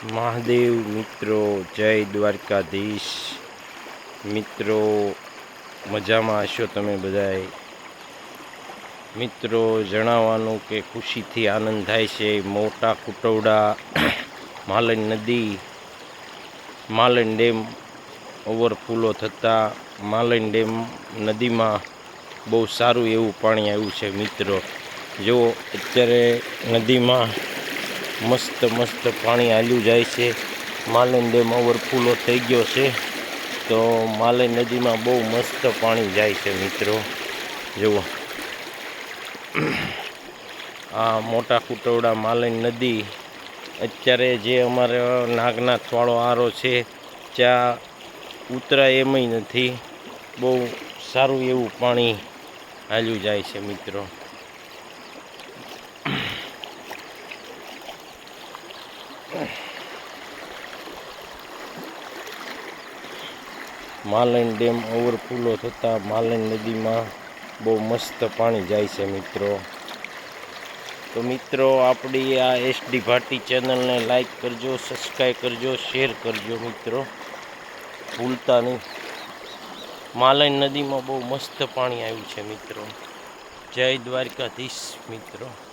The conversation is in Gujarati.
મહાદેવ મિત્રો, જય દ્વારકાધીશ. મિત્રો, મજામાં હશો તમે બધાય? મિત્રો, જણાવવાનું કે ખુશીથી આનંદ થાય છે. મોટા કુટવડા માલણ નદી માલણ ડેમ ઓવરફ્લો થતાં માલણ ડેમ નદીમાં બહુ સારું એવું પાણી આવ્યું છે, મિત્રો. જો અત્યારે નદીમાં મસ્ત મસ્ત પાણી હાલ્યું જાય છે. માલણ ડેમ વરફૂલો થઈ ગયો છે. તો માલણ નદીમાં બહુ મસ્ત પાણી જાય છે મિત્રો. જુઓ. આ મોટા કુટવડા માલણ નદી. અત્યારે જે અમારે નાગનાથવાળો આરો છે ત્યાં ઉતરાય એમય નથી. બહુ સારું એવું પાણી હાલ્યું જાય છે મિત્રો. માલણ ડેમ ઓવરફ્લો થતાં માલણ નદીમાં બહુ મસ્ત પાણી જાય છે મિત્રો. તો મિત્રો, આપણી આ એસડી ભાટી ચેનલને લાઈક કરજો, સબસ્ક્રાઈબ કરજો, શેર કરજો મિત્રો. ભૂલતા નહીં. માલણ નદીમાં બહુ મસ્ત પાણી આવ્યું છે મિત્રો. જય દ્વારકાધીશ મિત્રો.